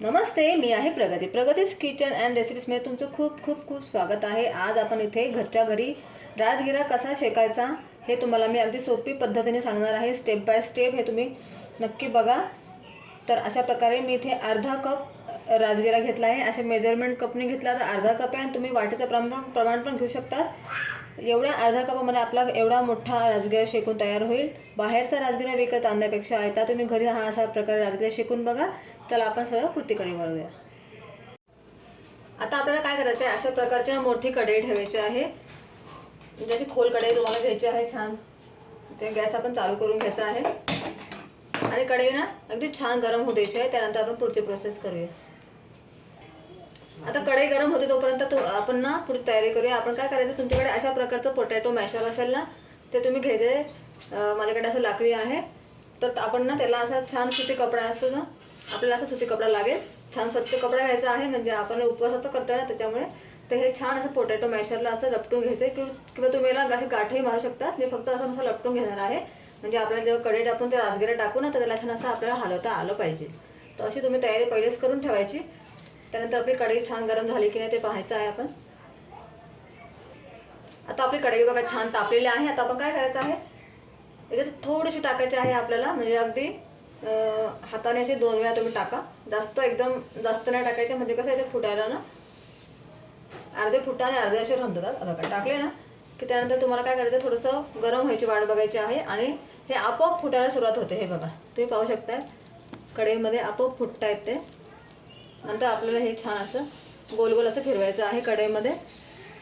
नमस्ते मी आहे प्रगती. प्रगतीज kitchen and रेसिपीजमध्ये तुमचं खूप खूप खूप स्वागत आहे. आज आपण इथे घरच्या घरी राजगिरा कसा शेकायचा हे तुम्हाला मी अगदी सोपी पद्धतीने सांगणार आहे. स्टेप बाय स्टेप हे तुम्ही नक्की बघा. तर अशा प्रकारे मी इथे अर्धा कप राजगिरा घेतला आहे. असे मेजरमेंट कपने घेतला तर अर्धा कप आहे आणि तुम्ही वाटेचं प्रमाण प्रमाण पण घेऊ शकता. एवढ्या अर्धा कपामध्ये आपला एवढा मोठा राजगिरा शेकून तयार होईल. बाहेरचा राजगिरा विकत आणण्यापेक्षा आहे तुम्ही घरी हा असा प्रकारे राजगिरा शेकून बघा. चला आपण सगळं कृतीकडे वळूया आता आपल्याला काय करायचं आहे अशा प्रकारच्या मोठी कढई ठेवायची आहे. म्हणजे जशी खोल कढई तुम्हाला घ्यायची आहे छान. ते गॅस आपण चालू करून घ्यायचा आहे. आणि कढई ना अगदी छान गरम होऊ द्यायची आहे. त्यानंतर आपण पुढची प्रोसेस करूया. आता कढई गरम होते तोपर्यंत तो आपण ना पुढची तयारी करूया. आपण काय करायचं? तुमच्याकडे अशा प्रकारचं पोटॅटो मॅशर असेल ना ते तुम्ही घ्यायचे. माझ्याकडे असं लाकडी आहे. तर आपण ना त्याला असा छान सुती कपडा असतो ना आपल्याला असा सुती कपडा लागेल. छान स्वच्छ कपडा घ्यायचा आहे म्हणजे आपण उपवासाचं करतोय ना त्याच्यामुळे. तर हे छान असं पोटॅटो मॅशरला असं लपटून घ्यायचं. किंवा किंवा तुम्ही याला असे गाठही मारू शकता. मी फक्त असं असं लपटून घेणार आहे. म्हणजे आपल्याला जेव्हा कडे टाकून ते राजगिरा टाकू ना तर त्याला छान असं आपल्याला हलवता आलं पाहिजे. तर अशी तुम्ही तयारी पहिलेच करून ठेवायची. त्यानंतर आपली कढई छान गरम झाली की नाही ते पाहायचं आहे आपण. आता आपली कढई बघा छान तापलेली आहे. आता आपण काय करायचं आहे? याच्यात थोडीशी टाकायची आहे आपल्याला. म्हणजे अगदी हाताने असे दोन वेळा तुम्ही टाका. जास्त एकदम जास्त नाही टाकायचे. म्हणजे कसं आहे ते फुटायला ना अर्धे फुटाने अर्धे असे रमतात बघा टाकले ना की त्यानंतर तुम्हाला काय करायचं थोडंसं गरम व्हायची वाट बघायची आहे आणि हे आपोआप फुटायला सुरुवात होते. हे बघा तुम्ही पाहू शकताय. कढईमध्ये आपोआप फुटता ते. नंतर आपल्याला हे छान असं गोल गोल असं फिरवायचं आहे कढईमध्ये.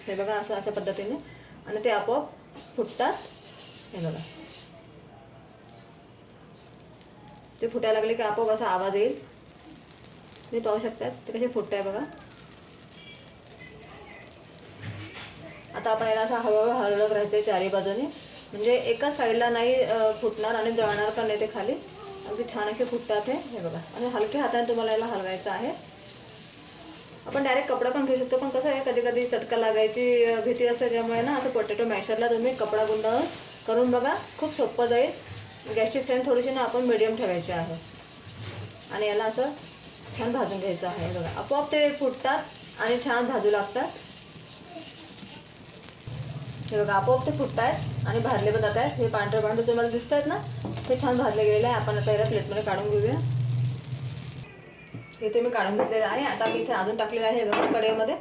हे बघा असं अशा पद्धतीने. आणि ते आपोआप फुटतात. हे बघा. ते फुटायला लागले की आपोआप असा आवाज येईल. तुम्ही पाहू शकतात ते कसे फुटत आहे बघा. आता आपण याला असं हळूहळू हलवत राहायचं चारी बाजूने. म्हणजे एकाच साईडला नाही फुटणार आणि जळणार पण नाही ते खाली. अगदी छान असे फुटतात हे. हे बघा. आणि हलक्या हाताने तुम्हाला याला हलवायचं आहे. आपण डायरेक्ट कपडा पण घेऊ शकतो. पण कसं आहे कधी कधी चटका लागायची भीती असते त्यामुळे ना असं पोटॅटो मॅशरला तुम्ही कपडा गुंडाळून करून बघा खूप सोपं जाईल. गॅसची फ्लेम थोडीशी ना आपण मिडियम ठेवायची आहे. आणि याला असं छान भाजून घ्यायचं आहे बघा. आपोआप ते फुटतात आणि छान भाजू लागतात. हे बघा आपोआप ते फुटत आहेत आणि भाजले पण जात आहेत हे पांढरे पांढरे तुम्हाला दिसत आहेत ना? ते छान भाजले गेलेले आहे. आपण आता याला प्लेटमध्ये काढून घेऊया. इथे मी काढून घेतलेलं आहे. आता मी इथे अजून टाकलेलं आहे बघा कडेमध्ये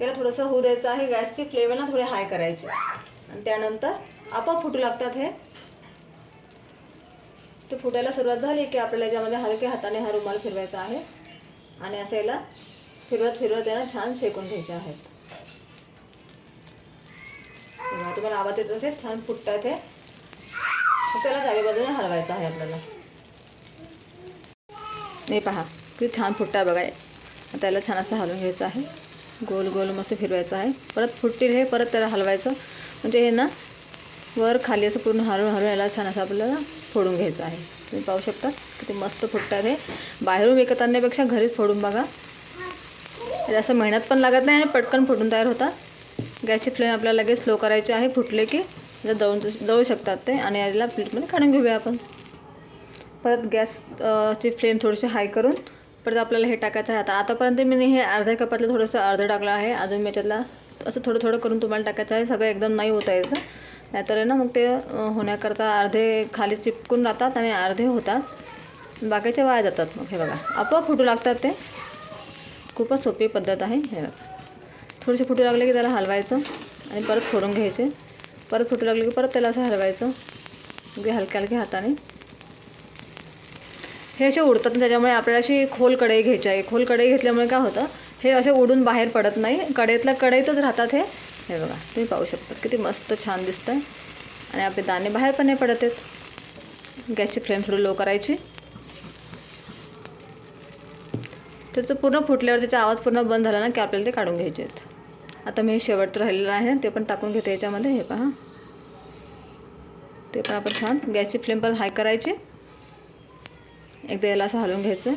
याला थोडंसं होऊ द्यायचं आहे. गॅसची फ्लेम ना थोडे हाय करायचे आणि त्यानंतर आपोआप फुटू लागतात हे. ते फुटायला सुरुवात झाली की आपल्याला याच्यामध्ये हलके हाताने हा रुमाल फिरवायचा आहे. आणि असं याला फिरवत फिरवत याला छान शेकून घ्यायचे आहेत. तुम्हाला आवाज येत असेल छान फुटतात हे. त्याला चारी बाजूने हलवायचं आहे आपल्याला. नाही पहा. किती छान फुटता आहे बघा त्याला छान असं हलवून घ्यायचं आहे. गोल गोल मस्त फिरवायचं आहे. परत फुटतील हे परत त्याला हलवायचं. म्हणजे हे ना वर खाली असं पूर्ण हलवून हलवून याला छान असं आपल्याला फोडून घ्यायचं आहे. तुम्ही पाहू शकता किती मस्त फुटतात हे. बाहेरून विकत आणण्यापेक्षा घरीच फोडून बघा. असं मेहनत पण लागत नाही आणि पटकन फुटून तयार होतात. गॅसची फ्लेम आपल्याला लगेच स्लो करायची आहे. फुटले की जर दळून दळू शकतात ते. आणि याला प्लेटमध्ये काढून घेऊया आपण. परत गॅसची फ्लेम थोडीशी हाय करून परत आपल्याला हे टाकायचं आहे. आता आतापर्यंत मी हे अर्ध्या कपातलं थोडंसं अर्धं टाकलं आहे. अजून मी याच्यातला असं थोडं थोडं करून तुम्हाला टाकायचं आहे. सगळं एकदम नाही होता यायचं नाहीतर ना मग ते होण्याकरता अर्धे खाली चिपकून राहतात आणि अर्धे होतात. बाकीचे वाया जातात मग. हे बघा. आपोआप फुटू लागतात ते. खूपच सोपी पद्धत आहे. हे बघा. थोडेसे फुटू लागले की त्याला हलवायचं आणि परत फोडून घ्यायचे. परत फुटू लागले की परत त्याला असं हलवायचं. अगदी हलक्या हलक्या हाताने. हे असे उडतात ना त्याच्यामुळे आपल्याला अशी खोल कढई घ्यायची आहे. खोल कढई घेतल्यामुळे काय होतं हे असे उडून बाहेर पडत नाही. कढईतल्या कढईतच राहतात हे. हे बघा तुम्ही पाहू शकता. किती मस्त छान दिसतं आहे आणि आपले दाणे बाहेर पण नाही पडत आहेत. गॅसची फ्लेम थोडी लो करायची. त्याचं पूर्ण फुटल्यावर त्याचा आवाज पूर्ण बंद झाला ना की आपल्याला ते काढून घ्यायचे आहेत. आता मी शेवटचं राहिलेलं आहे ते पण टाकून घेते याच्यामध्ये. हे पहा. ते पण आपण छान गॅसची फ्लेम पण हाय करायची. एकदा याला असं हलवून घ्यायचं.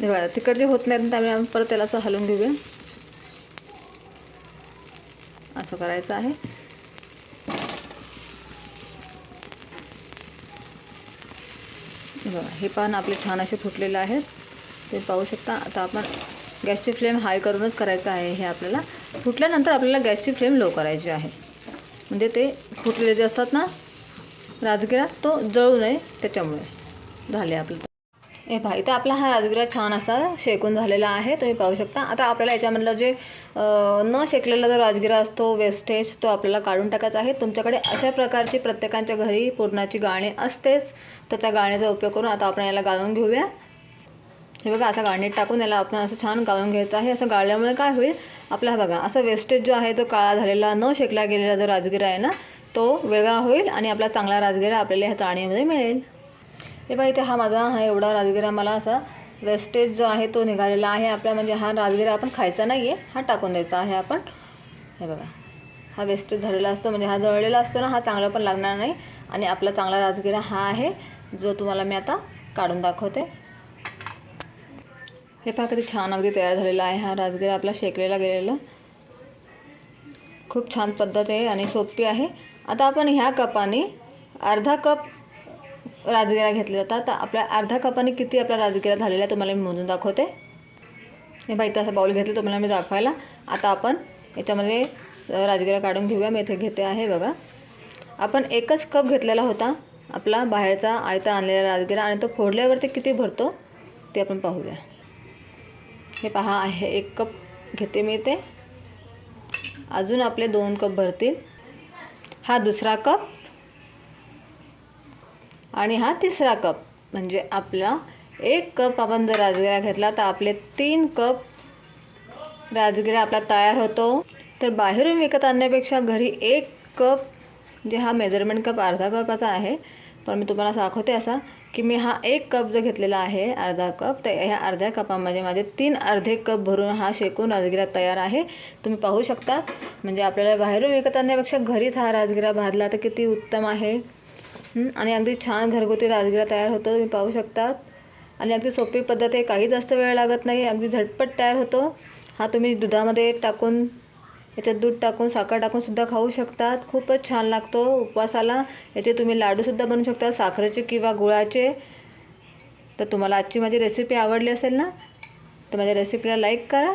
हे बघा तिकडचे होत नाहीत त्यामुळे आम्ही परत त्याला असं हलवून घेऊया. असं करायचं आहे. बघा हे पान आपले छान असे फुटलेले आहेत. ते पाहू शकता आता आपण गॅसची फ्लेम हाय करूनच करायचं आहे हे आपल्याला. फुटल्यानंतर आपल्याला गॅसची फ्लेम लो करायची आहे. म्हणजे ते फुटलेले जे असतात ना राजगिरा तो जळू नये त्याच्यामुळे झाले आपलं. हे पहा इथं आपला हा राजगिरा छान असा शेकून झालेला आहे तुम्ही पाहू शकता. आता आपल्याला याच्यामधलं जे न शेकलेला जो राजगिरा असतो वेस्टेज तो आपल्याला काढून टाकायचा आहे. तुमच्याकडे अशा प्रकारची प्रत्येकाच्या घरी पूर्णाची गाणी असतेच तर त्या गाण्याचा उपयोग करून आता आपण याला गाळून घेऊया. हे बघा असं गाळणीत टाकून याला आपण असं छान गाळून घ्यायचं आहे. असं गाळल्यामुळे काय होईल? आपला हा बघा असा वेस्टेज जो आहे तो काळा झालेला न शेकला गेलेला जो राजगिरा आहे ना तो वेगळा होईल आणि आपला चांगला राजगिरा आपल्याला ह्या चाळणीमध्ये मिळेल. हे बघा इथे हा माझा हा एवढा राजगिरा मला असा वेस्टेज जो आहे तो निघालेला आहे. आपला म्हणजे हा राजगिरा आपण खायचा नाही आहे हा टाकून द्यायचा आहे आपण. हे बघा हा वेस्टेज झालेला असतो म्हणजे हा जळलेला असतो ना हा चांगला पण लागणार नाही. आणि आपला चांगला राजगिरा हा आहे जो तुम्हाला मी आता काढून दाखवते. हे पहा किती छान अगदी तयार झालेला आहे हा राजगिरा आपला शेकलेला गेलेला. खूप छान पद्धत आहे आणि सोपी आहे. आता आपण ह्या कपाने अर्धा कप राजगिरा घेतला होता. तर आपल्या अर्ध्या कपाने किती आपला राजगिरा झालेला आहे तुम्हाला मी मोजून दाखवते. हे बाई तसा बाऊल घेतला तुम्हाला मी दाखवायला. आता आपण याच्यामध्ये राजगिरा काढून घेऊया. मी इथे घेते आहे बघा. आपण एकच कप घेतलेला होता आपला बाहेरचा आयता आणलेला राजगिरा. आणि तो फोडल्यावरती किती भरतो ते आपण पाहूया. हे पहा आहे एक कप घेते मी इथे. अजून आपले दोन कप भरतील. हा दुसरा कप आणि हा तिसरा कप. म्हणजे आपला एक कप आपण जर राजगिरा घेतला तर आपले तीन कप राजगिरा आपला तयार होतो. तर बाहेरून विकत आणण्यापेक्षा घरी एक कप जे हा मेजरमेंट कप अर्धा कपाचा आहे पण मी तुम्हाला दाखवते असा की मी हा एक कप जो घेतलेला आहे अर्धा कप तर ह्या अर्ध्या कपामध्ये माझे तीन अर्धे कप भरून हा शेकून राजगिरा तयार आहे. तुम्ही पाहू शकता म्हणजे आपल्याला बाहेरून विकत आणण्यापेक्षा घरीच हा राजगिरा भाजला तर किती उत्तम आहे. आणि अगदी छान घरगुती राजगिरा तयार होतो तुम्ही पाहू शकतात आणि अगदी सोपी पद्धत आहे काही जास्त वेळ लागत नाही अगदी झटपट तयार होतो. हा तुम्ही दुधामध्ये टाकून याच्यात दूध टाकून साखर टाकूनसुद्धा खाऊ शकतात. खूपच छान लागतो उपवासाला. याचे तुम्ही लाडूसुद्धा बनवू शकता साखरेचे किंवा गुळाचे. तर तुम्हाला आजची माझी रेसिपी आवडली असेल ना तर माझ्या रेसिपीला लाईक करा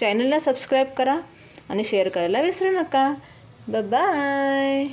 चॅनलला सबस्क्राईब करा आणि शेअर करायला विसरू नका. बाय